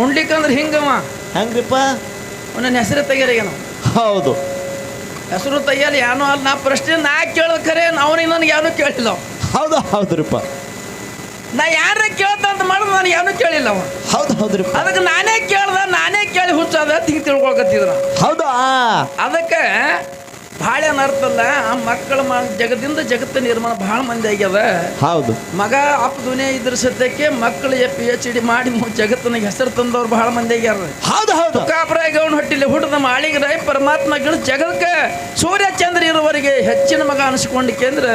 ಹುಂಡ್ಲಿಕ್ಕಂದ್ರೆ ಹಿಂಗವ? ಹೆಂಗ್ರಿಪ್ಪ? ನನ್ನ ಹೆಸರು ತೆಗಿಯಾರ ನಾವು ಹೌದು. ಹೆಸರು ತೆಗಿಯಲ್ಲ ಏನೋ ಅಲ್ಲ ನಾ ಪ್ರಶ್ನೆ ನಾ ಕೇಳೋದು ಖರೆ ಅವನಿಗೆ ನನಗೆ ಏನೂ ಕೇಳಿಲ್ಲ. ಹೌದು ಹೌದ್ರಿಪ್ಪ. ನಾ ಯಾರ ಕೇಳ್ತ ಅಂತ ಮಾಡಿದ್ರೆ ನನಗೆ ಏನೂ ಕೇಳಿಲ್ಲ ಅವ ಹೌದು ಹೌದ್ರಿ ಅದಕ್ಕೆ ನಾನೇ ಕೇಳ್ದ ನಾನೇ ಕೇಳಿ ಹುಚ್ಚದ ಹಿಂಗೆ ತಿಳ್ಕೊಳಕತ್ತಿದ್ರ. ಹೌದಾ? ಅದಕ್ಕೆ ಭಾಳ ಏನರ್ಥಲ್ಲ ಆ ಮಕ್ಕಳ ಮ ಜಗದಿಂದ ಜಗತ್ತು ನಿರ್ಮಾಣ ಭಾಳ ಮಂದಿ ಆಗ್ಯದ ಹೌದು. ಮಗ ಅಪ್ಪ ದುನಿಯಾ ಇದ್ರ ಸತ್ಯಕ್ಕೆ ಮಕ್ಕಳು ಪಿ ಎಚ್ ಡಿ ಮಾಡಿ ಮು- ಜಗತ್ತಿನಾಗ ಹೆಸರು ತಂದವ್ರು ಬಹಳ ಮಂದಿ ಆಗ್ಯಾರ. ಹೌದು ಹೌದು. ಕಾಪರಾಯ ಗೌಣ ಹೊಟ್ಟಿಲಿ ಹುಟ್ಟಿದ ಮಾಳಿಗರಾಯ ಪರಮಾತ್ಮಗಳು ಜಗಕ್ಕೆ ಸೂರ್ಯ ಚಂದ್ರ ಇರುವವರಿಗೆ ಹೆಚ್ಚಿನ ಮಗ ಅನಿಸ್ಕೊಂಡು ಕೇಂದ್ರ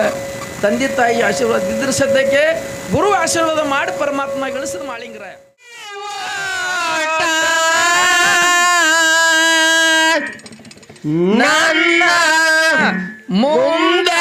ತಂದೆ ತಾಯಿ ಆಶೀರ್ವಾದ ಇದ್ರ ಸದ್ಯಕ್ಕೆ ಗುರು ಆಶೀರ್ವಾದ ಮಾಡಿ ಪರಮಾತ್ಮ ಗಳಿಸಿದ ಮಾಳಿಂಗರಾಯ ನನ್ನ ಮುಂದೆ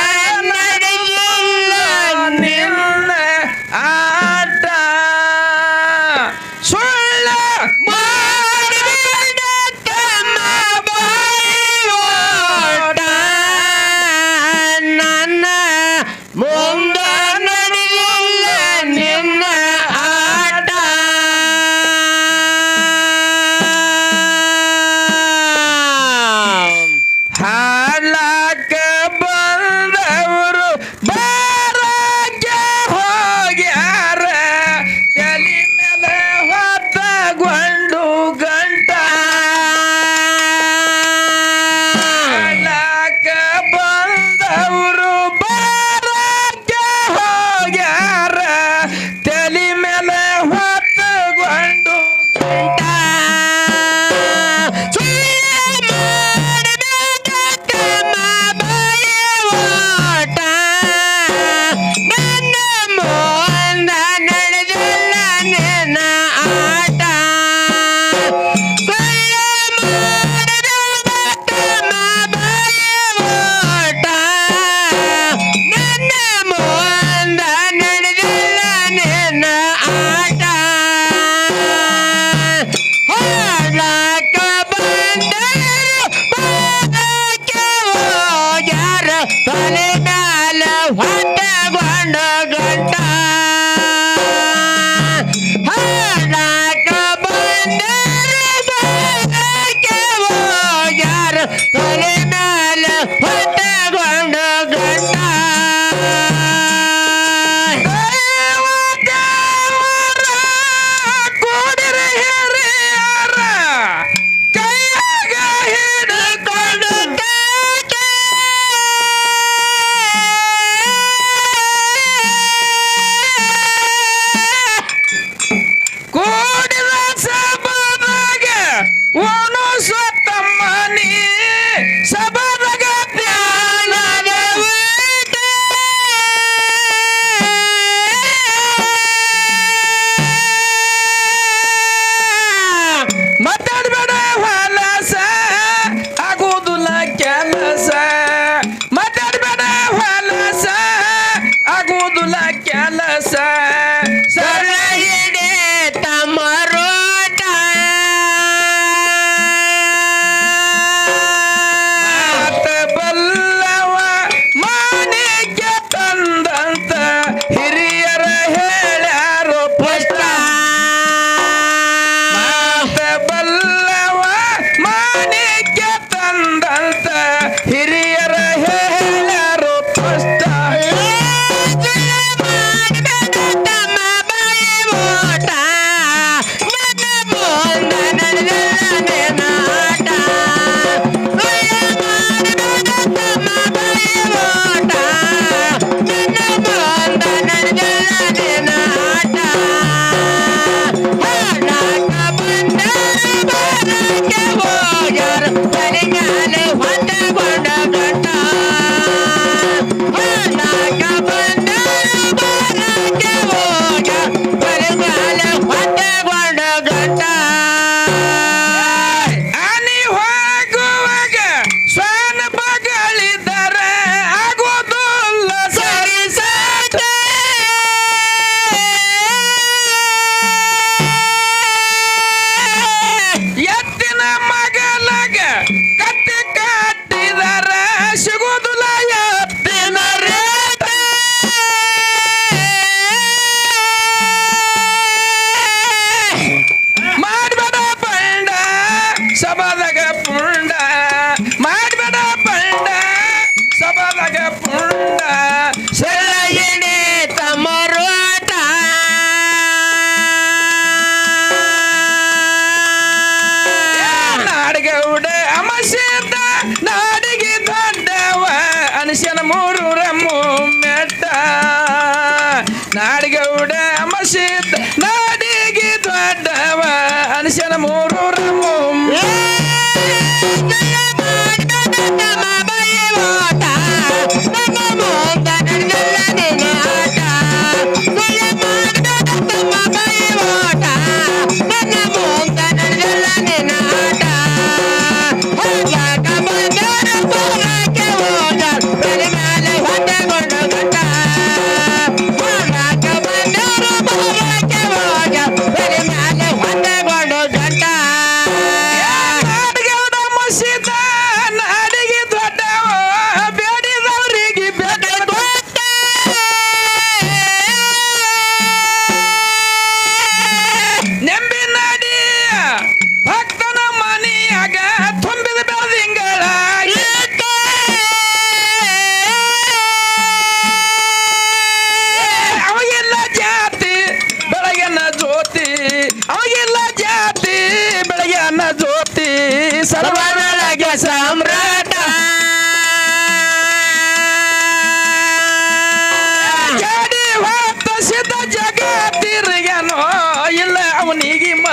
ತಲೆ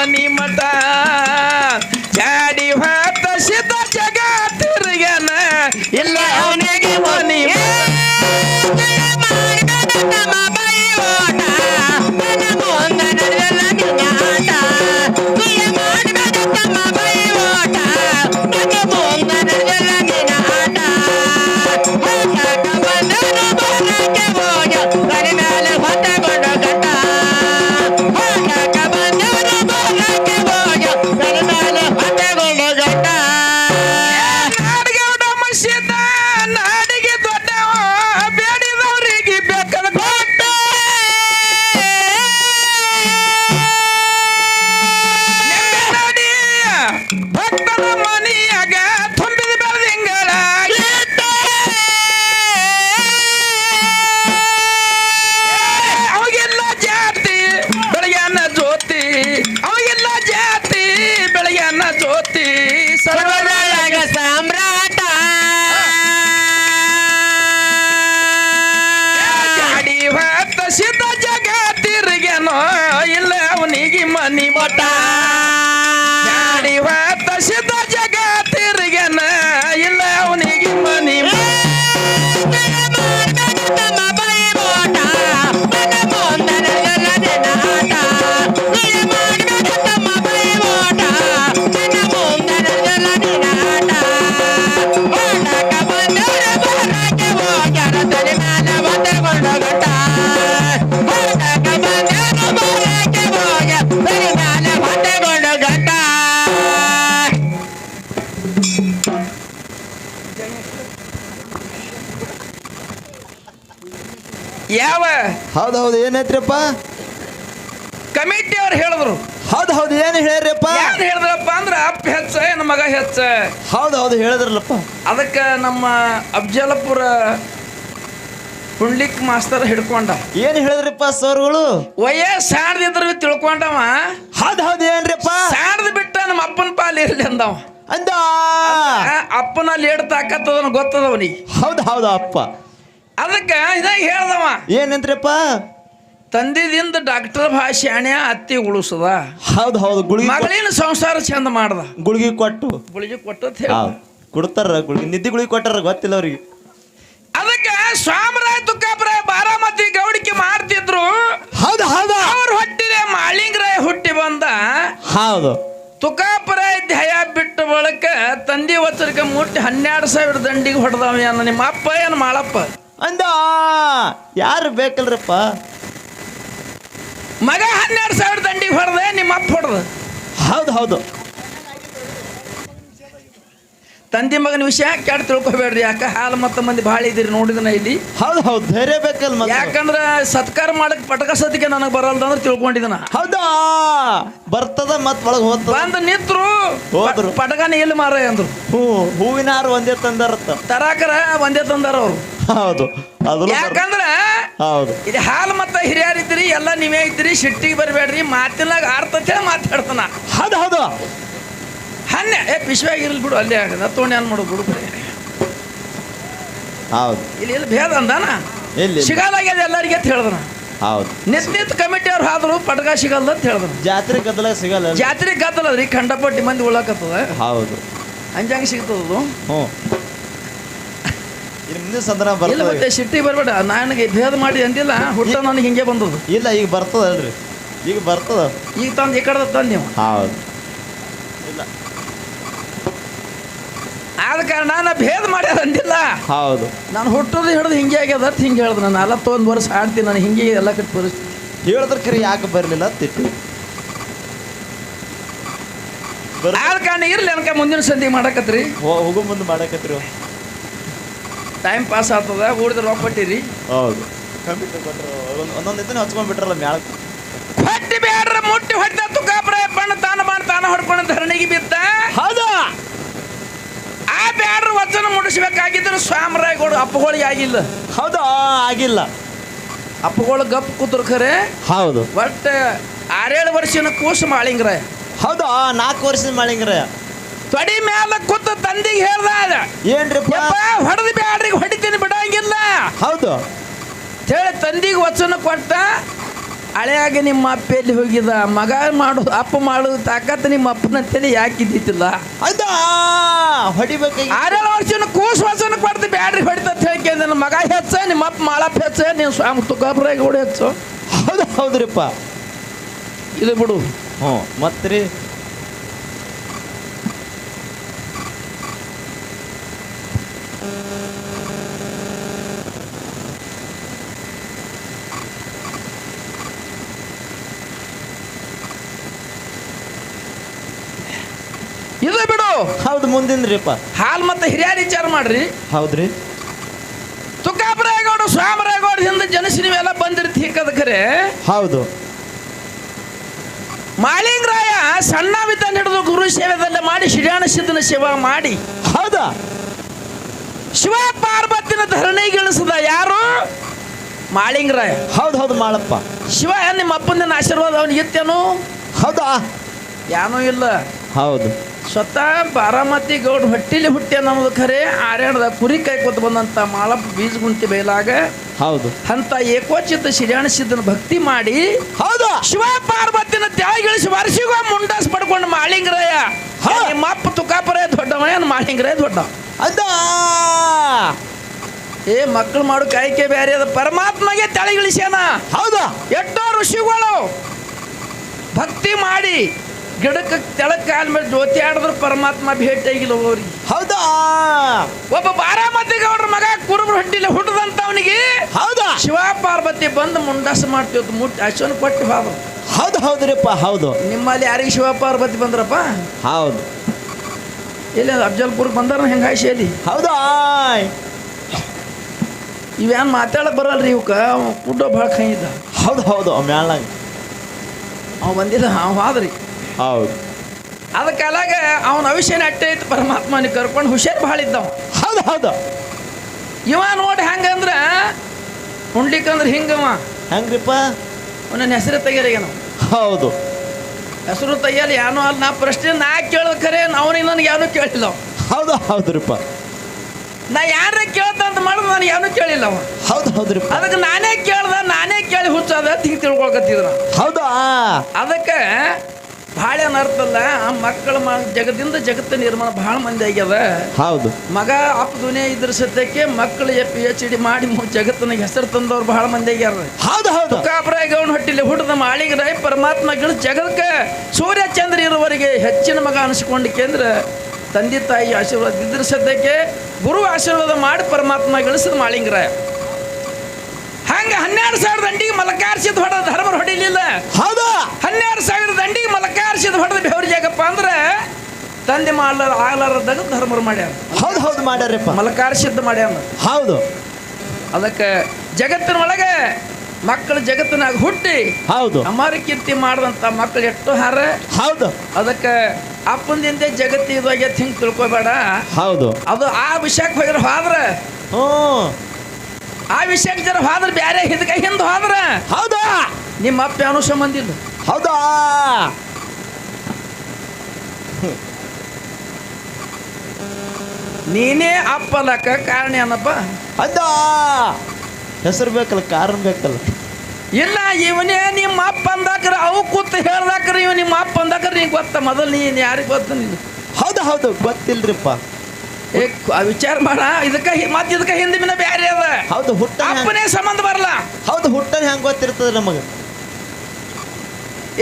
ಮಠ ಏನೈತ್ರಿಪ್ಪ ಕಮಿಟಿ ಅವ್ರು ಹೇಳಿದ್ರು. ಹೌದು ಹೌದು ಏನು ಹೇಳ್ರಿಪ್ಪ ಏನು ಹೇಳಿದ್ರಪ್ಪ ಅಂದ್ರೆ ಅಪ್ಪ ಹೆಚ್ಚ ಏನು ಮಗ ಹೆಚ್ಚ. ಹೌದು ಹೌದು ಹೇಳಿದ್ರಲ್ಲಪ್ಪ. ಅದಕ್ಕೆ ನಮ್ಮ ಅಫಜಲಪುರ ಪುಂಡ್ಲಿಕ್ ಮಾಸ್ತರ್ ಹಿಡ್ಕೊಂಡ. ಏನು ಹೇಳಿದ್ರಿಪ್ಪ ಸರ್ಗಳು? ವಯಸ್ಸು ಸಾಣದಿದ್ರು ತಿಳ್ಕೊಂಡವ. ಹೌದು ಹೌದು ಏನ್ರಿಪ್ಪ? ಸಾಣದ್ ಬಿಟ್ಟ ನಮ್ಮ ಅಪ್ಪನ ಪಾಲ್ ಇರ್ಲಿ ಅಂದವ. ಅಂದ? ಅಪ್ಪನ ಲೇಡ್ ತಾಕತ್ತದ ತಾಕತ್ತದನ ಗೊತ್ತದ ಅವನಿಗೆ ಹೌದು ಹೌದು ಅಪ್ಪ. ಅದಕ್ಕೆ ಇದಾಗ ಹೇಳ್ದವ. ಏನಂತ್ರಿಪ್ಪ ತಂದಿದಿಂದ ಡಾಕ್ಟರ್ ಭಾಷಾಣ್ಯ ಅತ್ತಿ ಉಳಿಸದ. ಹೌದು ಹೌದು. ಗುಳಿಗೆ ಮಗಳಿನ ಸಂಸಾರ ಚಂದ ಮಾಡ್ದ. ಗುಳಿಗೆ ಕೊಟ್ಟು. ಗುಳಿಗೆ ಕೊಟ್ಟು ಹೇಳ ಕೊಡ್ತಾರ ಗುಳಿಗೆ ನಿದ್ದೆ ಗುಳಿಗೆ ಕೊಟ್ಟಾರ ಗೊತ್ತಿಲ್ಲ ಅವ್ರಿಗೆ. ಅದಕ್ಕೆ ಸ್ವಾಮರಾಯ ತುಕ್ಕಾಪರಾಯ ಬಾರಾಮತಿ ಗೌಡಿಕೆ ಮಾಡ್ತಿದ್ರು. ಹೌದು ಹೌದು. ಅವ್ರು ಹೊಟ್ಟಿದೆ ಮಾಳಿಂಗರಾಯ ಹುಟ್ಟಿ ಬಂದ. ಹೌದು. ತುಕಾಪರಾಯ ಧ್ಯಯ ಬಿಟ್ಟ ಬಳಕ ತಂದೆ ಒತ್ತರಿಕ ಮುಟ್ಟಿ ಹನ್ನೆರಡು ಸಾವಿರ ದಂಡಿಗೆ ಹೊಡೆದವ ಏನು ನಿಮ್ಮ ಅಪ್ಪ ಏನು ಮಾಳಪ್ಪ? ಅಂದ ಯಾರು ಬೇಕಲ್ರಪ್ಪ? ಮಗ ಹನ್ನೆರಡು ಸಾವಿರ ದಂಡಿಗೆ ಹೊಡೆದೆ ನಿಮ್ಮ ಅಪ್ಪ ಹೊಡೆದ. ಹೌದು ಹೌದು. ತಂದೆ ಮಗನ ವಿಷಯ ಕೆಟ್ಟ ತಿಳ್ಕೊಬೇಡ್ರಿ? ಯಾಕೆ ಹಾಲು ಮತ್ತ ಮಂದಿ ಭಾಳ ಇದ್ದೀರಿ ನೋಡಿದನ ಇಲ್ಲಿ. ಹೌದು ಹೌದು ಧೈರ್ಯ ಬೇಕಲ್ ಮತ್ತೆ. ಯಾಕಂದ್ರ ಸತ್ಕಾರ ಮಾಡಕ್ ಪಟಕ ಸದ್ಯಕ್ಕೆ ನನಗೆ ಬರಲ್ದ ಅಂದ್ರೆ ತಿಳ್ಕೊಂಡಿದನ. ಹೌದಾ? ಬರ್ತದ ಮತ್ ಒಳಗೆ ಹೋದ ಬಂದು ನಿತ್ರು ಹೋದ್ರು. ಪಟಕನ ಎಲ್ಲಿ ಮಾರ ಅಂದ್ರು. ಹೂ ಹೂವಿನ ಹಾರ ಒಂದೇ ತಂದಾರ ತರಾಕರ ಒಂದೇ ತಂದಾರ ಅವ್ರು. ಹೌದು ಅದು ಯಾಕಂದ್ರ ಹೌದು. ಇದು ಹಾಲು ಮತ್ತ ಹಿರಿಯರಿದ್ರಿ ಎಲ್ಲ ನೀವೇ ಇದ್ರಿ ಸಿಟ್ಟಿಗೆ ಬರಬೇಡ್ರಿ ಮಾತಿನಾಗ ಅರ್ಥ ಅಂತೇಳಿ ಮಾತಾಡ್ತಾನ. ಹೌದು ಹೌದು. ಹನ್ನೆ. ಏ ಪಿಶ್ವ್ಯಾಗ ಇರ್ಲಿ ಬಿಡು ಅಲ್ಲೇ ಆಗದ ತೊಗೊಂಡು ಏನು ಮಾಡು ಬಿಡು. ಹೌದು. ಇಲ್ಲಿ ಇಲ್ಲಿ ಭೇದ ಅಂದಾನ? ಇಲ್ಲಿ ಸಿಗಲಾಗ್ಯದ ಎಲ್ಲರಿಗೆ ಅಂತ ಹೇಳಿದ್ರು ಹೌದು. ನಿತ್ಯ ನಿತ್ ಕಮಿಟಿ ಅವ್ರು ಆದ್ರು ಪಟ್ಕ ಸಿಗಲ್ಲ ಅಂತ ಹೇಳಿದ್ರು ಜಾತ್ರೆ ಗದ್ದಲ ಸಿಗಲ್ಲ ಜಾತ್ರೆ ಗದ್ದಲ ರೀ ಖಂಡಪಟ್ಟಿ ಮಂದಿ ಉಳಕತ್ತದ ಹೌದು. ಹಂಜಂಗೆ ಸಿಗ್ತದದು? ಹ್ಞೂ. ಮುಂದಿನ ಸಂದರ್ಭ ಇಲ್ಲ ಮತ್ತೆ ಬರಬೇಡ. ನನಗೆ ಭೇದ ಮಾಡಿ ಅಂದಿಲ್ಲ ಹುಟ್ಟ ನನಗೆ ಹಿಂಗೆ ಬಂದದ್ದು ಇಲ್ಲ ಈಗ ಬರ್ತದಲ್ರಿ. ಈಗ ಬರ್ತದ. ಈಗ ತಂದು ಈ ಕಡೆ ತಂದು ನೀವು. ಹೌದು. ಆದ ಕಾರಣ ನಾನು ಭೇದ ಮಾಡ್ಯಾರ ಅಂದಿಲ್ಲ. ಹೌದು. ನಾನು ಹುಟ್ಟೋದು ಹಿಡಿದು ಹಿಂಗೆ ಆಗ್ಯದ ಅಂತ ಹಿಂಗೆ ಹೇಳ್ದೆ ನಾನು. ನಲವತ್ತೊಂದು ವರ್ಷ ಆಡ್ತೀನಿ ನಾನು ಹಿಂಗೆ ಎಲ್ಲ ಕಟ್ಟಿ ಪರಿಸ್ಥಿತಿ ಹೇಳಿದ್ರ ಕರಿ ಯಾಕೆ ಬರಲಿಲ್ಲ ತಿಟ್ಟು ಆದ ಕಾರಣ ಇರಲಿ ಅನ್ಕ ಮುಂದಿನ ಸಂಧಿ ಮಾಡಕತ್ರಿ. ಹೋಗೋ ಮುಂದೆ ಮಾಡಕತ್ರಿ ಟೈಮ್ ಪಾಸ್ ಆಗ್ತದ ಊಡಿದ್ರೆ ಒಪ್ಪಟ್ಟಿರಿ ಹೌದು. ಕಂಪ್ಯೂಟರ್ ಕೊಟ್ಟರು ಒಂದೊಂದು ಇದನ್ನ ಹಚ್ಕೊಂಡ್ಬಿಟ್ರಲ್ಲ ಮ್ಯಾಲ ಹೊಟ್ಟಿ ಬೇಡ್ರ ಮುಟ್ಟಿ ಹೊಟ್ಟೆ ತುಕಾಪ್ರ ಬಣ್ಣ ತಾನ ಬಣ್ಣ ತಾನ ಹೊಡ್ಕೊಂಡು ಧರಣಿಗೆ ಬಿದ್ದ. ಹೌದಾ? ಆ ಬ್ಯಾಡ್ರ ವಚನ ಮುಡಿಸ್ಬೇಕಾಗಿದ್ರೆ ಸ್ವಾಮರಾಯಗೌಡ ಅಪ್ಪಗಳಿಗೆ ಆಗಿಲ್ಲ. ಹೌದು ಆಗಿಲ್ಲ. ಅಪ್ಪಗಳು ಗಪ್ ಕೂತ್ರು ಖರೆ ಹೌದು. ಬಟ್ ಆರೇಳು ವರ್ಷನ ಕೂಸು ಮಾಳಿಂಗ್ರಾಯ ಹೌದು ನಾಲ್ಕು ವರ್ಷದ ಮಾಡಿಂಗ್ರ ತೊಡಿ ಮ್ಯಾಲ ಕೂತ ತಂದಿಗೆ ಹೇಳ್ದ ಏನ್ರಿಪ್ಪ ಯಪ್ಪ ಹೊಡೆದು ಬ್ಯಾಡ್ರಿಗೆ ಹೊಡಿತೀನಿ ಬಿಡಂಗಿಲ್ಲ. ಹೌದು. ಹೇಳಿ ತಂದಿಗೆ ವಚನ ಕೊಟ್ಟ. ಹಳೆಯಾಗ ನಿಮ್ಮ ಅಪ್ಪ ಎಲ್ಲಿ ಹೋಗಿದ? ಮಗ ಮಾಡು ಅಪ್ಪ ಮಾಡು ತಾಕತ್ತು ನಿಮ್ಮ ಅಪ್ಪನ ತಲೆ ಯಾಕೆ ಇದ್ದಿತ್ತಿಲ್ಲ ಹೌದಾ ಹೊಡಿಬೇಕಾಗಿ ಆರೇಳು ವರ್ಷನ ಕೂಸು ಕೊಡ್ತು ಬ್ಯಾಡ್ರಿ ಹೊಡಿತ ಹೇಳ್ಕೆ ನನ್ನ ಮಗ ಹೆಚ್ಚ ನಿಮ್ಮ ಅಪ್ಪ ಮಾಳಪ್ಪ ಹೆಚ್ಚ ನೀವು ಸ್ವಾಮಿ ತುಕಾಬ್ರಾಗ ಹೊಡಿ ಹೆಚ್ಚು. ಹೌದು ಹೌದ್ರಿಪ್ಪ. ಇದು ಬಿಡು. ಹ್ಞೂ ಮತ್ರಿ ಇದು ಬಿಡು ಹೌದು ಮುಂದಿಂದ್ರಿಪ್ಪ ಹಾಲ್ ಮತ್ತೆ ಹಿರಿಯರ ವಿಚಾರ ಮಾಡ್ರಿ. ಹೌದ್ರಿ. ತುಕಾಬ್ರಾಯಗೌಡ ಸ್ವಾಮರಾಯಗೌಡ ಹಿಂದೆ ಜನಸಿ ನೀವೆಲ್ಲ ಬಂದಿರ್ತಿ ಕರೆ ಹೌದು. ಮಾಲಿಂಗರಾಯ ಸಣ್ಣ ವಿತ ಹಿಡಿದು ಗುರು ಸೇವೆದಲ್ಲೇ ಮಾಡಿ ಶಿರ್ಯಾಣ ಸಿದ್ಧನ ಸೇವಾ ಮಾಡಿ. ಹೌದಾ? ಶಿವ ಪಾರ್ವತಿನ ಧರಣಿಗಿಳಿಸದ ಯಾರು? ಮಾಳಿಂಗರಾಯ. ಹೌದು ಹೌದು ಮಾಳಪ್ಪ. ಶಿವ ನಿಮ್ಮ ಅಪ್ಪನ ಆಶೀರ್ವಾದ ಅವನಿಗೆ ಇತ್ತೇನು? ಹೌದಾ? ಏನೂ ಇಲ್ಲ. ಹೌದು. ಸ್ವತಃ ಬಾರಾಮತಿ ಗೌಡ ಹೊಟ್ಟಿಲಿ ಹುಟ್ಟಿ ಅನ್ನೋದು ಖರೆ. ಆರ್ಯಾಣದ ಕುರಿ ಕೈ ಕೂತ್ ಬಂದಂಥ ಮಾಲಪ್ಪ ಬೀಜ ಗುಂತಿ ಬೈಲಾಗ ಹೌದು. ಅಂತ ಏಕೋಚಿತ ಶಿರ್ಯಾಣ ಭಕ್ತಿ ಮಾಡಿ. ಹೌದು. ಶಿವ ಪಾರ್ವತಿನ ತ್ಯಾಗಿಳಿಸಿ ವರ್ಷಿಗೂ ಮುಂಡಾಸ್ ಪಡ್ಕೊಂಡು ಮಾಳಿಂಗರಾಯ. ಹಾ. ನಿಮ್ಮ ಅಪ್ಪ ತುಕಾಪುರೇ ದೊಡ್ಡವ ಏನು ಮಾಳಿಂಗರಾಯ ದೊಡ್ಡ. ಅದ. ಏ ಮಕ್ಕಳು ಮಾಡು ಕಾಯ್ಕೆ ಬೇರೆ ಅದ. ಪರಮಾತ್ಮಗೆ ತಲೆಗಿಳಿಸ್ಯಾನ ಹೌದು. ಎಷ್ಟೋ ಋಷಿಗಳು ಭಕ್ತಿ ಮಾಡಿ ಗಿಡಕ್ಕೆ ಕೆಳಕ್ಕೆ ಕಾಲ ಮೇಲೆ ಜ್ಯೋತಿ ಆಡಿದ್ರೆ ಪರಮಾತ್ಮ ಭೇಟಿಯಾಗಿಲ್ಲ ಅವ್ರಿಗೆ. ಹೌದಾ? ಒಬ್ಬ ಬಾರಾಮತಿ ಗೌಡ್ರ ಮಗ ಕುರುಬ್ರು ಹುಟ್ಟದಂತ ಅವನಿಗೆ ಹೌದಾ? ಶಿವ ಪಾರ್ವತಿ ಬಂದು ಮುಂಡಾಸ ಮಾಡ್ತಿವ್ ಮುಟ್ಟಿ ಅಶ್ವನ್ ಕೊಟ್ಟು ಬಾಬು ಹೌದು ಹೌದ್ರಿಪ್ಪ ಹೌದು. ನಿಮ್ಮಲ್ಲಿ ಯಾರಿಗೆ ಶಿವ ಪಾರ್ವತಿ ಬಂದ್ರಪ್ಪ? ಹೌದು. ಎಲ್ಲಿ ಅಫ್ಜಲ್ಪುರ್ಗೆ ಬಂದಾರ ಹೆಂಗಾಯ್ಸಿ ಅಲ್ಲಿ ಹೌದಾ? ಇವೇನು ಮಾತಾಡಕ್ ಬರಲ್ರಿ ಇವಕ್ಕ ಕುಡ್ಡ ಭಾಳ ಕೈ ಇದ್ದ. ಹೌದು ಹೌದು ಮ್ಯಾಲಾಗ ಅವ ಬಂದಿಲ್ಲ ಅವ ಹಾದ್ರಿ. ಹೌದು. ಅದ ಕಾಲಾಗ ಅವನ ಅವಿಷಯನ ಅಟ್ಟೆ ಐತಿ ಪರಮಾತ್ಮನ ಕರ್ಕೊಂಡು ಹುಷಾರ್ ಭಾಳ ಇದ್ದವ ಹೌದು ಹೌದು. ಇವ ನೋಡಿ ಹೆಂಗಂದ್ರ ಉಂಡ್ಲಿಕ್ಕಂದ್ರೆ ಹಿಂಗವ. ಹೆಂಗ್ರಿಪ್ಪ? ಅವನ ಹೆಸರು ತೆಗಿಯರಿಗೇನು. ಹೌದು. ಹೆಸರು ತೆಗಿಯಲ್ಲ ಏನೋ ಅಲ್ಲ ನಾ ಪ್ರಶ್ನೆ ನಾ ಕೇಳೋದು ಖರೆ ಅವನಿಗೆ ನನಗೆ ಏನೂ ಕೇಳಿಲ್ಲ. ಹೌದು ಹೌದ್ರಿಪ್ಪ. ನಾ ಯಾರ ಕೇಳ್ದ ಅಂತ ಮಾಡಿದ್ರೆ ನನಗೆ ಏನೂ ಕೇಳಿಲ್ಲ ಅವ ಹೌದು ಹೌದ್ರಿಪ್ಪ. ಅದಕ್ಕೆ ನಾನೇ ಕೇಳ್ದ ನಾನೇ ಕೇಳಿ ಹುಚ್ಚದ ಹಿಂಗೆ ತಿಳ್ಕೊಳ್ಕತ್ತಿದ್ರ ಹೌದಾ? ಅದಕ್ಕೆ ಭಾಳ ಏನರ್ಥಲ್ಲ ಆ ಮಕ್ಕಳ ಮ ಜಗದಿಂದ ಜಗತ್ತು ನಿರ್ಮಾಣ ಭಾಳ ಮಂದಿ ಆಗ್ಯದ ಹೌದು. ಮಗ ಅಪ್ಪ ದುನಿಯಾ ಇದ್ರ ಸತ್ಯಕ್ಕೆ ಮಕ್ಕಳು ಪಿ ಎಚ್ ಡಿ ಮಾಡಿ ಮು- ಜಗತ್ತಿನಾಗ ಹೆಸರು ತಂದವ್ರು ಭಾಳ ಮಂದಿ ಆಗ್ಯಾರ. ಹೌದು ಹೌದು. ಕಾಪರಾಯ ಗೌಣ ಹೊಟ್ಟಿಲಿ ಹುಟ್ಟಿದ ಪರಮಾತ್ಮ ಗಿಳ ಜಗಕ್ಕೆ ಸೂರ್ಯ ಚಂದ್ರ ಇರುವವರಿಗೆ ಹೆಚ್ಚಿನ ಮಗ ಅನಿಸ್ಕೊಂಡು ಕೇಂದ್ರ ತಂದೆ ತಾಯಿ ಆಶೀರ್ವಾದ ಇದ್ರ ಸದ್ಯಕ್ಕೆ ಗುರು ಆಶೀರ್ವಾದ ಮಾಡಿ ಪರಮಾತ್ಮ ಗಳಿಸಿದ ಮಾಳಿಂಗರಾಯ. ಹಂಗೆ ಹನ್ನೆರಡು ಸಾವಿರ ದಂಡಿಗೆ ಮಲಕಾರ್ಸಿದ್ ಹೊಡೆದ ಧರ್ಮರು ಹೊಡಿಲಿಲ್ಲ. ಹೌದಾ? ಹನ್ನೆರಡು ಸಾವಿರ ದಂಡಿಗೆ ಮಲಕಾರ್ಸಿದ್ ಹೊಡೆದ ಬೆವ್ರ ಜಾಗಪ್ಪ ಅಂದ್ರೆ ತಂದೆ ಮಾಡ್ಲಾರ ಆಗ್ಲಾರದಾಗ ಧರ್ಮರು ಮಾಡ್ಯಾರ. ಹೌದು ಹೌದು ಮಾಡ್ಯಾರಪ್ಪ. ಮಲಕಾರ್ಸಿದ್ ಮಾಡ್ಯಾರ ಹೌದು. ಅದಕ್ಕೆ ಜಗತ್ತಿನ ಒಳಗೆ ಮಕ್ಕಳು ಜಗತ್ತಿನಾಗ ಹುಟ್ಟಿ ಹೌದು. ಅಮರ ಕೀರ್ತಿ ಮಾಡಿದಂಥ ಮಕ್ಕಳು ಎಷ್ಟು ಹಾರ. ಹೌದು. ಅದಕ್ಕೆ ಅಪ್ಪಂದಿಂದ ಜಗತ್ತಿ ಇದಾಗ ಹಿಂಗೆ ತಿಳ್ಕೊಬೇಡ. ಹೌದು. ಅದು ಆ ವಿಷಯಕ್ಕೆ ಹೋಗಿರೋ ಹೋದ್ರೆ ಹ್ಞೂ ಆ ವಿಷಯಕ್ಕೆ ಜರ ಬ್ಯಾರೆ ಬೇರೆ ಕೈ ಹಿಂದೆ ಹೋದ್ರೆ. ಹೌದಾ? ನಿಮ್ಮ ಅಪ್ಪ ಅನುಷ ಮಂದಿದ್ದು ಹೌದಾ? ನೀನೇ ಅಪ್ಪಲಕ್ಕ ಕಾರಣ ಏನಪ್ಪ ಅದ ಹೆಸರು ಬೇಕಲ್ಲ ಕಾರಣ ಬೇಕಲ್ಲ. ಇಲ್ಲ ಇವನೇ ನಿಮ್ಮ ಅಪ್ಪ ಅಂದಾಕ್ರ ಅವು ಕೂತ್ ಹೇಳ್ದಾಕ್ರ ಇವ್ ನಿಮ್ಮ ಅಪ್ಪ ಅಂದಾಕ್ರ ನೀ ಗೊತ್ತ ಮೊದಲು ನೀನು ಯಾರಿಗೆ ಗೊತ್ತ ನೀನು ಹೌದು ಹೌದು ಗೊತ್ತಿಲ್ರಿಪ್ಪ. ಏ ವಿಚಾರ ಮಾಡ. ಇದಕ್ಕ ಮತ್ತೆ ಇದಕ್ಕ ಹಿಂದಿನ ಬ್ಯಾರೆ ಅದ. ಹೌದು ಹುಟ್ಟ ಅಪ್ಪನೇ ಸಂಬಂಧ ಬರಲ್ಲ ಹೌದು ಹುಟ್ಟನ್ ಹೆಂಗ್ ಗೊತ್ತಿರ್ತದೆ ನಮಗೆ.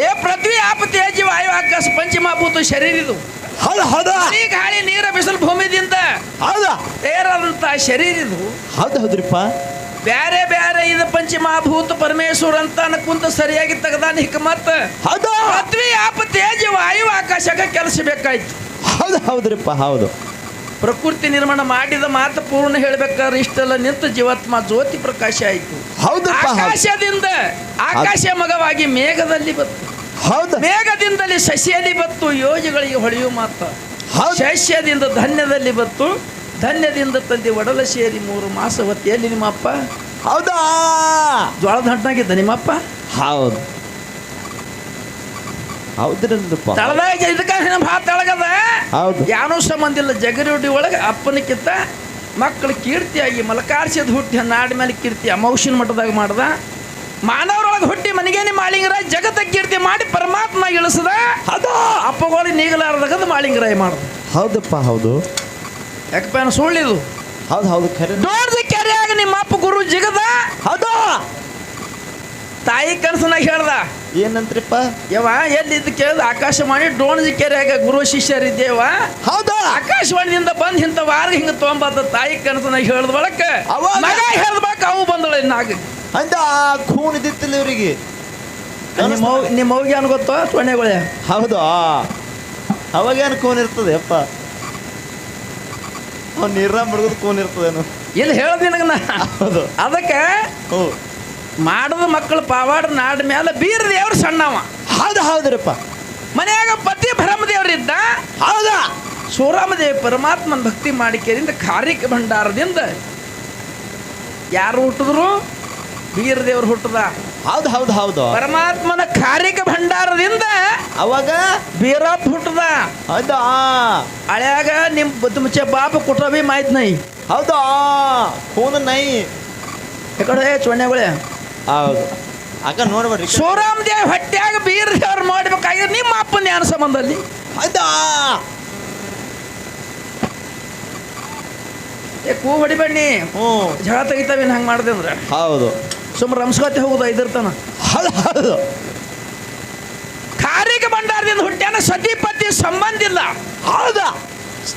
ಏ ಪೃಥ್ವಿ ಆಪ ತೇಜಿ ವಾಯು ಆಕಾಶ ಪಂಚಮಭೂತ ಶರೀರ ಇದು. ಹೌದು ಹೌದು. ಈ ಗಾಳಿ ನೀರ ಬಿಸಿಲು ಭೂಮಿದಿಂದ ಹೌದು. ಏರಾದಂತ ಶರೀರ ಇದು. ಹೌದು ಹೌದ್ರಿಪ್ಪ. ಬ್ಯಾರೆ ಬ್ಯಾರೆ ಇದು ಪಂಚಮಹಾಭೂತ ಪರಮೇಶ್ವರ ಅಂತ ಕುಂತ ಸರಿಯಾಗಿ ತೆಗ್ದಾನ ಹಿಕ್ಕಮತ್ತ ಹೌದು. ಪೃಥ್ವಿ ಆಪ ತೇಜ ವಾಯು ಆಕಾಶಕ್ಕೆ ಕೆಲಸ ಬೇಕಾಯ್ತು. ಹೌದು ಹೌದ್ರಿಪ್ಪ ಹೌದು. ಪ್ರಕೃತಿ ನಿರ್ಮಾಣ ಮಾಡಿದ ಮಾತು ಪೂರ್ಣ ಹೇಳ್ಬೇಕಾದ್ರೆ ಇಷ್ಟೆಲ್ಲ ನಿಂತು ಜೀವಾತ್ಮ ಜ್ಯೋತಿ ಪ್ರಕಾಶ ಆಯಿತು. ಹೌದು. ಆಕಾಶದಿಂದ ಆಕಾಶ ಮಗವಾಗಿ ಮೇಘದಲ್ಲಿ ಬತ್ತು. ಹೌದು. ಮೇಘದಿಂದಲೇ ಸಸ್ಯದಲ್ಲಿ ಬತ್ತು ಯೋಜಗಳಿಗೆ ಹೊಳೆಯುವ ಮಾತ. ಹೌದು. ಶಸ್ಯದಿಂದ ಧನ್ಯದಲ್ಲಿ ಬತ್ತು ಧನ್ಯದಿಂದ ತಂದೆ ಒಡಲ ಸೇರಿ ಮೂರು ಮಾಸ ಹೊತ್ತಿಯಲ್ಲಿ ನಿಮ್ಮಪ್ಪ. ಹೌದಾ? ಜ್ವಾಳದ ಹಣ್ಣಾಗಿದ್ದ ನಿಮ್ಮಪ್ಪ. ಹೌದು. ಹೌದ್ರಲ್ರಿಪ್ಪ ತಳದಾಗ ಜಗರೂಡಿ ನಮ್ಮ ಹಾತ್ ತೆಳಗದ? ಹೌದು. ಯಾನೂ ಸಂಬಂಧ ಇಲ್ಲ. ಜಗರಿಹುಡಿ ಒಳಗೆ ಅಪ್ಪನಕ್ಕಿಂತ ಮಕ್ಕಳು ಕೀರ್ತಿಯಾಗಿ ಮಲಕಾರ್ಸಿದ ಹುಟ್ಟಿ ನಾಡ ಮೇಲೆ ಕೀರ್ತಿ ಅಮೌಷನ್ ಮಠದಾಗ ಮಾಡ್ದ. ಮಾನವರೊಳಗೆ ಹುಟ್ಟಿ ಮನೆಗೇನೆ ಮಾಳಿಂಗರಾಯ ಜಗತ್ತ ಕೀರ್ತಿ ಮಾಡಿ ಪರಮಾತ್ಮ ಇಳಿಸದ. ಅದು ಅಪ್ಪಗೋಳಿ ನೀಗಲಾರ್ದಾಗದ ಮಾಳಿಂಗರಾಯ ಮಾಡ್ದ. ಹೌದಪ್ಪ ಹೌದು. ಯಾಕಪ್ಪ ಏನು ಸುಳ್ಳಿದು ಹೌದು ಹೌದು ಖರೆ ದೊಡ್ಡ ಕೆರೆಯಾಗ ನಿಮ್ಮ ಅಪ್ಪ ಗುರು ಜಿಗದ. ಹೌದು. ತಾಯಿ ಕನಸನಾಗ ಹೇಳ್ದ. ಏನಂತ್ರಿಪ್ಪ? ಯವ ಎಲ್ಲಿ ಇದ್ದು ಕೇಳಿದ ಆಕಾಶವಾಣಿ ಡೋಣಜಿ ಕೆರೆಯಾಗ ಗುರು ಶಿಷ್ಯರಿದ್ದೇವ ಹೌದಾ? ಆಕಾಶವಾಣಿಯಿಂದ ಬಂದ್ ಇಂಥ ವಾರ ಹಿಂಗ ತೊಗೊಂಬತ್ತ ತಾಯಿ ಕನಸನ ಹೇಳ್ದ ಬಳಕ ಅವ ಮಗ ಹೇಳ್ಬೇಕ ಅವು ಬಂದಳ ಇನ್ನಾಗ ಅಂದ ಖೂನ್ ಇದ್ದಿತ್ತಿಲ್ಲ ಇವರಿಗೆ? ನಿಮ್ಮ ನಿಮ್ಮ ಅವ್ಗೆ ಏನು ಗೊತ್ತೋ ಸೊನ್ನೆಗಳೇ ಹೌದು? ಅವಾಗೇನು ಖೂನ್ ಇರ್ತದೆ ಅಪ್ಪ ಅವ್ನು ನೀರ ಮುಳುಗದ ಖೂನ್ ಇರ್ತದೇನು. ಇಲ್ಲಿ ಹೇಳದ್ ನಿನಗ ಹೌದು. ಅದಕ್ಕೆ ಹ್ಞೂ ಮಾಡದ ಮಕ್ಕಳು ಪಾವಾಡ ನಾಡ ಮೇಲೆ ಬೀರ ದೇವ್ರು ಸಣ್ಣವ. ಹೌದು ಹೌದ್ರಪ್ಪ. ಮನೆಯಾಗ ಪತಿ ಭರಮ ದೇವ್ರಿದ್ದ ಹೌದಾ. ಶಿವರಾಮದೇವ ಪರಮಾತ್ಮನ ಭಕ್ತಿ ಮಾಡಿಕೆಯಿಂದ ಖಾರಿಕ ಭಂಡಾರದಿಂದ ಯಾರು ಹುಟ್ಟಿದ್ರು? ಬೀರದೇವ್ರು ಹುಟ್ಟದ. ಹೌದು ಹೌದು ಹೌದು. ಪರಮಾತ್ಮನ ಖಾರಿಕ ಭಂಡಾರದಿಂದ ಅವಾಗ? ಬೀರಪ್ಪ ಹುಟ್ಟದ. ಹೌದಾ ಹಳ್ಯಾಗ ನಿಮ್ ತುಮಚೆ ಬಾಪ ಕುಟ್ರಬಿ ಮಾಹಿತಿ ನೈ. ಹೌದಾ ಖೂನ್ ನೈ. ಯಾಕಡೆ ಚೊಣ್ಣೆಗಳೇ ಹೌದು. ಅಕ್ಕ ನೋಡ್ಬೇಡ್ರಿ ಶಿವರಾಮ್ ದೇವ್ ಹೊಟ್ಯಾಗ ಬೀರ್ ದೇವ್ರು ಮಾಡ್ಬೇಕಾಗಿದ್ರೆ ನಿಮ್ಮ ಅಪ್ಪನ ಯಾನ ಸಂಬಂಧದಲ್ಲಿ ಹೌದಾ ಏ ಕೂ ಹೊಡಿಬೇಡಿ ಹ್ಞೂ. ಜಗಳ ತೆಗಿತಾವೇನು ಹಂಗೆ ಮಾಡಿದೆ ಅಂದ್ರೆ. ಹೌದು. ಸುಮ್ಮನೆ ರಂಸ್ಕೋತಿ ಹೋಗುದು ಐದಿರ್ತಾನ ಹೌದು ಹೌದು. ಕಾರಿಗೆ ಭಂಡಾರದಿಂದ ಹುಟ್ಟ್ಯಾನ ಸತಿಪತಿ ಸಂಬಂಧ ಇಲ್ಲ. ಹೌದಾ?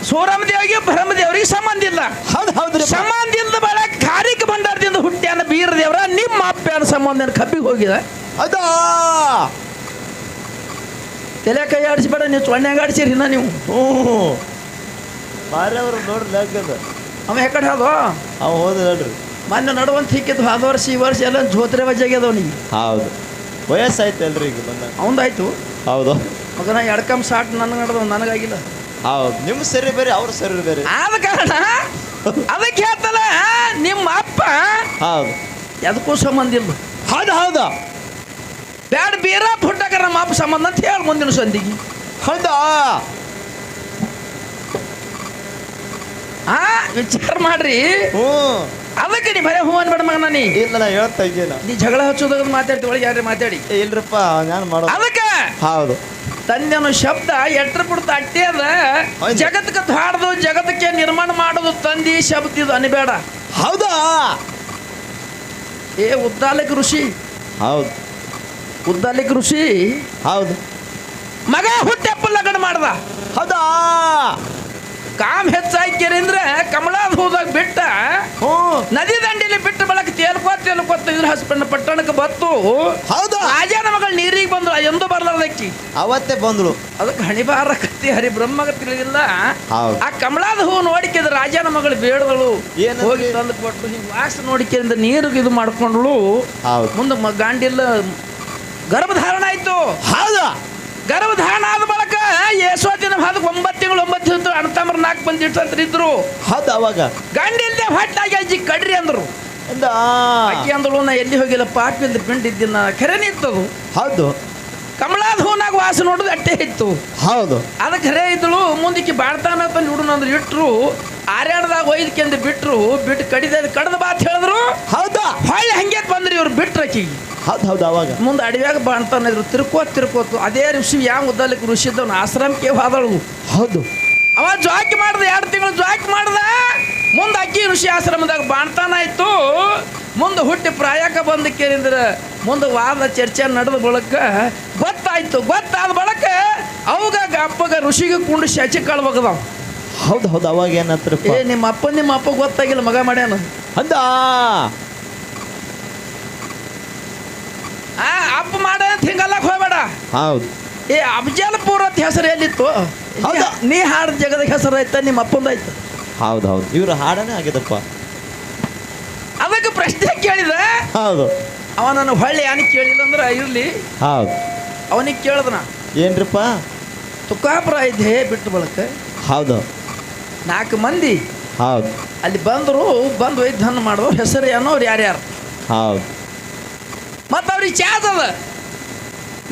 ಶಿವರಾಮ ದೇವರಿಗೆ ಭರಮದೇವರಿಗೆ ಸಂಬಂಧ ಇಲ್ಲ. ಹೌದು ಹೌದ್ರಿ ಸಂಬಂಧ ಇಲ್ಲದ ಬೆಳೆ ಕಾರಿಕ ಭಂಡಾರದಿಂದ ಹುಟ್ಟ್ಯಾನ ಬೀರ ದೇವರ ನಿಮ್ಮ ಅಪ್ಪನ ಸಂಬಂಧ ಕಬ್ಬಿಗೆ ಹೋಗಿದೆ? ಅದಾ? ತಲೆ ಕೈ ಆಡಿಸ್ಬೇಡ ನೀವು ಸೊಣ್ಣೆಗೆ ಆಡಿಸಿರಿ ಇನ್ನ ನೀವು. ಹ್ಞೂ ನೋಡ್ರಿ ಅವ ಯಾಕಡೆ ಅದು ಅವ ಹೋದ ನೋಡ್ರಿ ಮೊನ್ನೆ ನಡುವಂತ ಹಿಕ್ಕಿದ್ದು ಹದ ವರ್ಷ ಈ ವರ್ಷ ಎಲ್ಲ ಜೋತ್ರೆ ಬಜ್ಜಾಗ್ಯದ ಅವನಿಗೆ. ಹೌದು. ವಯಸ್ಸಾಯ್ತು ಅಲ್ರಿ ಈಗ ಬಂದ ಅವಂದಾಯ್ತು. ಹೌದು. ಮಗನ ಎಡ್ಕಂ ಸಾಟ್ ನನಗೆ ನಡೆದವ ನನಗಾಗಿಲ್ಲ. ಹೌದು. ನಿಮ್ಮ ಸರಿ ಬೇರೆ ಅವ್ರ ಸರಿ ಬೇರೆ. ಆದ ಕಾರಣ ಅದಕ್ಕೆ ಹೇಳ್ತಲ್ಲ ನಿಮ್ಮ ಅಪ್ಪ ಹೌದು. ಎದಕ್ಕೂ ಸಂಬಂಧ ಇಲ್ಲ. ಹೌದು ಹೌದು. ಬ್ಯಾಡ ಬೀರ ಹುಟ್ಟಾಕ ನಮ್ಮ ಅಪ್ಪ ಸಂಬಂಧ ಅಂತ ಹೇಳಿ ಮುಂದಿನ ಸಂದಿಗೆ. ಹೌದಾ. ಆ ವಿಚಾರ ಮಾಡ್ರಿ. ಹ್ಞೂ. ಅದಕ್ಕೆ ನೀ ಬರೇ ಹೂ ಅನ್ಬೇಡ ಮಗನ ನೀ. ಇಲ್ಲ ನಾ ಹೇಳ್ತಾ ಇದ್ದೇನ. ನೀ ಜಗಳ ಹಚ್ಚೋದಾಗ ಮಾತಾಡ್ತಿ ಒಳಗೆ ಯಾರೇ ಮಾತಾಡಿ? ಏ, ಇಲ್ರಪ್ಪ ನಾನು ಮಾಡೋ ಅದಕ್ಕೆ? ಹೌದು. ತಂದೆನು ಶಬ್ದ ಎಟ್ರ ಬಿಡ್ತ ಅಟ್ಟೆ ಅದ. ಹೌದು. ಜಗತ್ಗೆ ಹಾಡ್ದು ಜಗತ್ತಕ್ಕೆ ನಿರ್ಮಾಣ ಮಾಡೋದು ತಂದಿ ಶಬ್ದ ಇದು ಅನಿಬೇಡ. ಹೌದಾ? ಏ ಉದ್ದಾಲಕ ಋಷಿ. ಹೌದು. ಉದ್ದಾಲಕ ಋಷಿ. ಹೌದು. ಮಗ ಹುಟ್ಟೆಪ್ಪ ಲಗ್ನ ಮಾಡ್ದ. ಹೌದಾ? ಕಾಮ್ ಹೆಚ್ಚಾಯ್ಕೆರಿ ಅಂದ್ರೆ ಕಮಲಾದ ಹೋದಾಗ ಬಿಟ್ಟ ನದಿ ದಂಡಿಲಿ ಬಿಟ್ಟ ಬಳಕ ತೇಲ್ಕೋ ತೇಲ್ಕೋತ ಇದ್ರ ಹಸ್ಬೆಂಡ್ ಪಟ್ಟಣಕ್ಕೆ ಬತ್ತು. ಹೌದು? ರಾಜನ ಮಗಳು ನೀರಿಗೆ ಬಂದ್ಳು ಎಂದು ಬರ್ಲಾರ್ದಕ್ಕಿ ಅವತ್ತೇ ಬಂದಳು ಅದಕ್ಕೆ ಹಣಿಬಾರ ಕತ್ತಿ ಹರಿ ಬ್ರಹ್ಮಗ ತಿಳಿದಿಲ್ಲ. ಆ ಕಮಲಾದ ಹೂ ನೋಡಿಕೆದ ರಾಜನ ಮಗಳು ಬೇಡದಳು ಏನು ಹೋಗಿ ತಂದು ಕೊಟ್ಟು ಹಿಂಗೆ ವಾಸ ನೋಡಿಕೆಯಿಂದ ನೀರು ಇದು ಮಾಡ್ಕೊಂಡ್ಳು. ಮುಂದೆ ಗಾಂಡಿಲ್ಲ ಗರ್ಭಧಾರಣ ಆಯ್ತು. ಹೌದು? ಗರ್ಭಧಾರಣ ಆದ ಬಳಕ ಯಶೋತಿನ ಅದಕ್ಕೆ ಒಂಬತ್ತು ತಿಂಗಳು ಒಂಬತ್ತು ತಿಂಗಳು ಇಟ್ಟು ಇದ್ರು ಹೌದು ಅವಾಗ. ಗಂಡಿಲ್ದೆ ಹೊಟ್ಟಾಗಿ ಅಜ್ಜಿ ಕಡ್ರಿ ಅಂದ್ರು. ಅಕ್ಕಿ ಅಂದಳು ನಾ ಎಲ್ಲಿ ಹೋಗಿಲ್ಲ ಪಾಟ್ ಬಿಲ್ದ ಪಿಂಡ್ ಇದ್ದಿನ ಖರೇನೆ ನಿಂತದು. ಹೌದು. ಕಮಲಾದ ಹೂನಾಗ ವಾಸ ನೋಡುದು ಅಟ್ಟೆ ಇತ್ತು. ಹೌದು. ಅದು ಖರೆ ಇದ್ದಳು ಮುಂದಕ್ಕೆ ಬಾಳ್ತಾನ ತಂದು ಹುಡುನಂದ್ರೆ ಇಟ್ರು ಆರ್ಯಾಡ್ದಾಗ ಒಯ್ದಕ್ಕೆಂದು ಬಿಟ್ರು ಬಿಟ್ಟು ಕಡಿದ ಕಡದ ಬಾತ್ ಹೇಳಿದ್ರು. ಹೌದಾ? ಹೊಳ್ಳಿ ಹಂಗೆ ಬಂದ್ರಿ ಇವ್ರು ಬಿಟ್ರು ಆಕಿಗೆ. ಹೌದು ಹೌದು ಅವಾಗ. ಮುಂದೆ ಅಡವ್ಯಾಗ ಬಾಣ್ತಾನ ಇದ್ರು ತಿರ್ಕೋತ್ ತಿರ್ಕೋತು ಅದೇ ಋಷಿ ಯಾವ ಉದ್ದಲಿಕ್ಕೆ ಋಷಿ ಇದ್ದವನು ಆಶ್ರಮಕ್ಕೆ ಹೋದಳು. ಹೌದು. ಅವ ಜಾಕ್ ಮಾಡ್ದ ಎರಡು ತಿಂಗಳು ಜಾಕ್ ಮಾಡ್ದ. ಮುಂದೆ ಅಕ್ಕಿ ಋಷಿ ಆಶ್ರಮದಾಗ ಬಾಣ್ತಾನ ಆಯ್ತು. ಮುಂದೆ ಹುಟ್ಟಿ ಪ್ರಾಯಕ ಬಂದ ಕೇಳಿದ್ರ ಮುಂದೆ ವಾದ ಚರ್ಚೆ ನಡೆದ ಬಳಕ ಗೊತ್ತಾಯ್ತು ಗೊತ್ತಾದ ಬಳಕ ಅವಾಗ ಅಪ್ಪಗ ಋಷಿಗೆ ಕುಂಡು ಶಚಿ ಕಳ್ಬಗದಾವ ಹೌದು ಹೌದು ಅವಾಗ ಏನತ್ರ ಏ ನಿಮ್ಮ ಅಪ್ಪ ನಿಮ್ಮ ಅಪ್ಪ ಗೊತ್ತಾಗಿಲ್ಲ ಮಗ ಮಾಡ್ಯಾನ. ಅಂದ ಆ ಅಪ್ಪ ಮಾಡ ಅಂತ ಹಿಂಗಲ್ಲಕ್ಕೆ ಹೋಗ್ಬೇಡ. ಹೌದು. ಏ ಅಫಜಲ್ಪುರ ಅಂತ ಹೆಸರು ಎಲ್ಲಿತ್ತು? ಹೌದಾ? ನೀ- ಹಾಡ ಹಾಡಿದ ಜಗದ ಹೆಸರು ಆಯ್ತ ನಿಮ್ಮ ಅಪ್ಪಂದ ಆಯ್ತು ಹೌದು ಹೌದು ಇವ್ರ ಹಾಡನೇ ಆಗಿದಪ್ಪ ಅದಕ್ಕೆ ಪ್ರಶ್ನೆ ಕೇಳಿದ. ಹೌದು. ಅವ ನನ್ನ ಹೊಳ್ಳಿ ಯಾನಿಗೆ ಕೇಳಿಲ್ಲ ಅಂದ್ರೆ ಇರಲಿ. ಹೌದು. ಅವನಿಗೆ ಕೇಳಿದ್ನ. ಏನ್ರಿಪ್ಪ? ತುಕಾಪುರ ಇದ್ದೆ ಬಿಟ್ಟು ಬಳಕ. ಹೌದು. ನಾಲ್ಕು ಮಂದಿ. ಹೌದು. ಅಲ್ಲಿ ಬಂದರು ಬಂದು ವೈದ್ಯನ ಮಾಡೋರು ಹೆಸರು ಏನೋ ಅವ್ರು ಯಾರ್ಯಾರು. ಹೌದು. ಮತ್ತು ಅವ್ರಿಗೆ ಅದ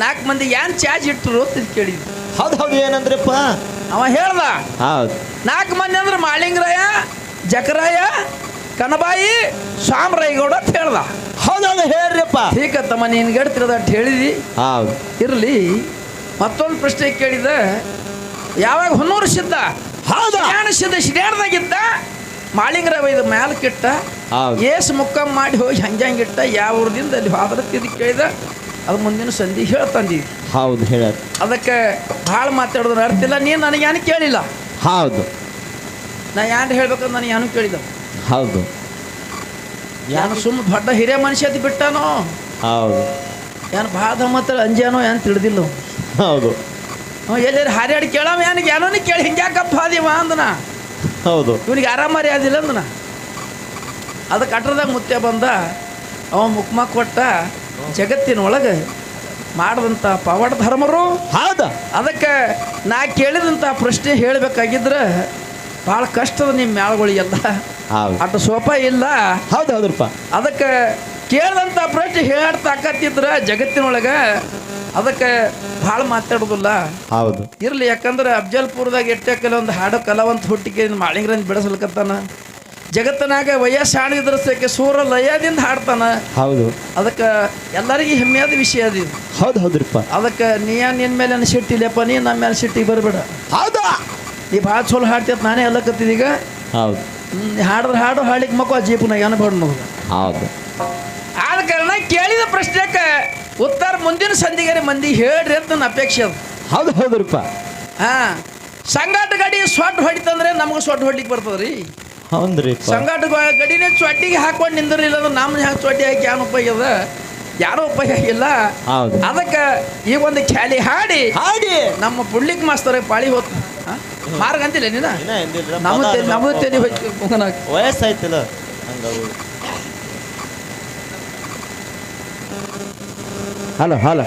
ನಾಲ್ಕು ಮಂದಿ ಏನ್ ಚಾರ್ಜ್ ಇಟ್ಟರು ಅಂತ ಕೇಳಿದ್ವಿ. ಹೌದು ಹೌದು ಏನಂದ್ರಪ್ಪ? ಅವ ಹೇಳ್ದ ಹೌದು. ನಾಲ್ಕು ಮಂದಿ ಅಂದ್ರೆ ಮಾಳಿಂಗರಾಯ ಜಕರಾಯ ಕನಬಾಯಿ ಸ್ವಾಮರಾಯಗೌಡ ಅಂತ ಹೇಳ್ದ. ಹೌದೌದು ಹೇಳ್ರಿಪ್ಪ. ಹೇಳ್ರಿಪ್ಪ ತಮ್ಮ ನೀನು ಗೆಡ್ತಿರದ ಅಂತ ಹೇಳಿದಿ. ಹೌದು. ಇರಲಿ ಮತ್ತೊಂದು ಪ್ರಶ್ನೆ ಕೇಳಿದ ಯಾವಾಗ ಹೊನ್ನೂರು ಸಿದ್ಧ? ಹೌದು. ಶಿಡ್ಯಾಣ ಸಿದ್ಧ ಶಿಡ್ಯಾಣದಾಗಿದ್ದ ಮ್ಯಾಲ ಇದು ಮ್ಯಾಲಕ್ಕಿಟ್ಟ ಹೌದು. ಮುಕ್ಕಂ ಮುಕ್ಕ ಮಾಡಿ ಹೋಗಿ ಹಂಗೆ ಹಂಗಿಟ್ಟ ಯಾವ ಊರದಿಂದ ಅಲ್ಲಿ ಹಾದ್ರತ್ತಿದ್ದು ಕೇಳಿದ. ಅದು ಮುಂದಿನ ಸಂಧಿ ಹೇಳ್ತಾನೆ ಹೌದು ಹೇಳ. ಅದಕ್ಕೆ ಭಾಳ ಮಾತಾಡೋದ್ರ ಅರ್ಥ ಇಲ್ಲ. ನೀನು ನನಗೆ ಏನು ಕೇಳಿಲ್ಲ. ಹೌದು. ನಾ ಯಾರು ಹೇಳ್ಬೇಕಂದ್ರೆ ನನಗೆ ಏನು ಕೇಳಿದ ಹೌದು. ಯಾರು ಸುಮ್ಮನೆ ದೊಡ್ಡ ಹಿರಿಯ ಮನುಷ್ಯ ಅದು ಬಿಟ್ಟಾನೋ? ಹೌದು. ಏನು ಭಾಳ ಮಾತ್ರ ಅಂಜಾನೋ ಏನು ತಿಳಿದಿಲ್ಲ? ಹೌದು. ಎಲ್ಲಾರು ಹಾರ್ಯಾಡಿ ಕೇಳವ ಏನಿಗೆ ಏನೋ ಕೇಳಿ ಹಿಂಗ್ಯಾಕಪ್ಪ ಅದೇವ ಅಂದನ? ಹೌದು. ಇವನಿಗೆ ಆರಾಮ ಆದಿಲ್ಲ ಅಂದನ? ಅದಕ್ಕೆ ಅಟ್ರದಾಗ ಮುತ್ತೆ ಬಂದ ಅವ ಮುಕ್ಮ ಕೊಟ್ಟ ಜಗತ್ತಿನ ಒಳಗೆ ಮಾಡಿದಂಥ ಪವಾಡ ಧರ್ಮರು. ಹೌದು. ಅದಕ್ಕೆ ನಾ ಕೇಳಿದಂಥ ಪ್ರಶ್ನೆ ಹೇಳಬೇಕಾಗಿದ್ರೆ ಭಾಳ ಕಷ್ಟದ ನಿಮ್ಮ ಮ್ಯಾಳ್ಗಳಿಗೆಲ್ಲ ಹೌದು. ಅಷ್ಟು ಸೋಪ ಇಲ್ಲ. ಹೌದು ಹೌದ್ರಪ್ಪ. ಅದಕ್ಕೆ ಕೇಳಿದಂಥ ಪ್ರಶ್ನೆ ಹೇಳಾಡ್ತಾಕತ್ತಿದ್ರೆ ಜಗತ್ತಿನೊಳಗೆ ಅದಕ್ಕೆ ಭಾಳ ಮಾತಾಡೋದಿಲ್ಲ. ಹೌದು. ಇರಲಿ ಯಾಕಂದ್ರೆ ಅಫ್ಜಲ್ಪುರದಾಗ ಎಟ್ಟೆ ಕೆಲವೊಂದು ಹಾಡು ಕಲಾವಂತ ಹುಟ್ಟಿಗೆ ಮಾಳಿಂಗ್ರಂದು ಬೆಳೆಸಲ್ಕತ್ತಾನ ಜಗತ್ತಿನಾಗ ವಯಸ್ಸು ಹಾಡಿದ್ರ ಸಕ್ಕೆ ಸೂರ ಲಯದಿಂದ ಹಾಡ್ತಾನ. ಹೌದು. ಅದಕ್ಕೆ ಎಲ್ಲರಿಗೂ ಹೆಮ್ಮೆಯಾದ ವಿಷಯ ಅದು ಹೌದು ಹೌದ್ರಿಪ್ಪ. ಅದಕ್ಕೆ ನೀ ನಿನ್ನ ಮೇಲೆ ಸಿಟ್ಟಿಲ್ಲಪ್ಪ ನೀ ನಮ್ಮ ಮೇಲೆ ಸಿಟ್ಟಿಗೆ ಬರಬೇಡ. ಹೌದಾ? ನೀ ಭಾಳ ಚಲೋ ಹಾಡ್ತೀಯತ್ ನಾನೇ ಎಲ್ಲಕತ್ತಿದೀಗ ಹೌದು. ಹಾಡ್ರ ಹಾಡಿದ್ರೆ ಹಾಡು ಹಾಡ್ಲಿಕ್ಕೆ ಮಕ್ಕಳು ಜೀಪನಾಗ ಅನ್ಬೇಡ ನಾವು. ಹೌದು. ಆದ ಕಾರಣ ಕೇಳಿದ ಪ್ರಶ್ನೆಕ್ಕೆ ಉತ್ತರ ಮುಂದಿನ ಸಂಧಿಗಾರಿ ಮಂದಿ ಹೇಳ್ರಿ ಅಂತ ನನ್ನ ಅಪೇಕ್ಷೆ ಅದು. ಹೌದು ಹೌದ್ರಪ್ಪ. ಹಾಂ ಸಂಗಾಟ ಗಾಡಿ ಸೊಟ್ಟು ಹೊಡಿತಂದ್ರೆ ನಮಗೆ ಸೊಟ್ಟು ಹೊಡ್ಲಿಕ್ಕೆ ಬರ್ತದ್ರಿ. ಹೌದ್ರಿಪ್ಪ ಸಂಗಾಟ ಗಡಿನ ಗಡಿನೇ ಚೊಟ್ಟಿಗೆ ಹಾಕೊಂಡು ನಿಂದ್ರಿಲ್ಲ ಅಂದ್ರೆ ನಮ್ಮ ಹ್ಯಾಂಗೆ ಚೊಟ್ಟಿ ಹಾಕಿ ಏನು ಉಪಯೋಗ ಅದ? ಯಾರೂ ಉಪಯೋಗ ಇಲ್ಲ. ಹೌದು. ಅದಕ್ಕೆ ಈ ಒಂದು ಖ್ಯಾಲಿ ಹಾಡಿ. ಹಾಡಿ. ನಮ್ಮ ಪುಳ್ಳಿಕ್ ಮಾಸ್ತರ ಪಾಳಿ ಹೋತ್ ಮಾರ್ಗ ಅಂತಿಲ್ಲ ನೀನ ನಮ್ಮ ತೆಲಿ ನಮ್ಮ. ತೆಲಿ ವಯಸ್ಸಾಯ್ತಿಲ್ಲ. Hello hello.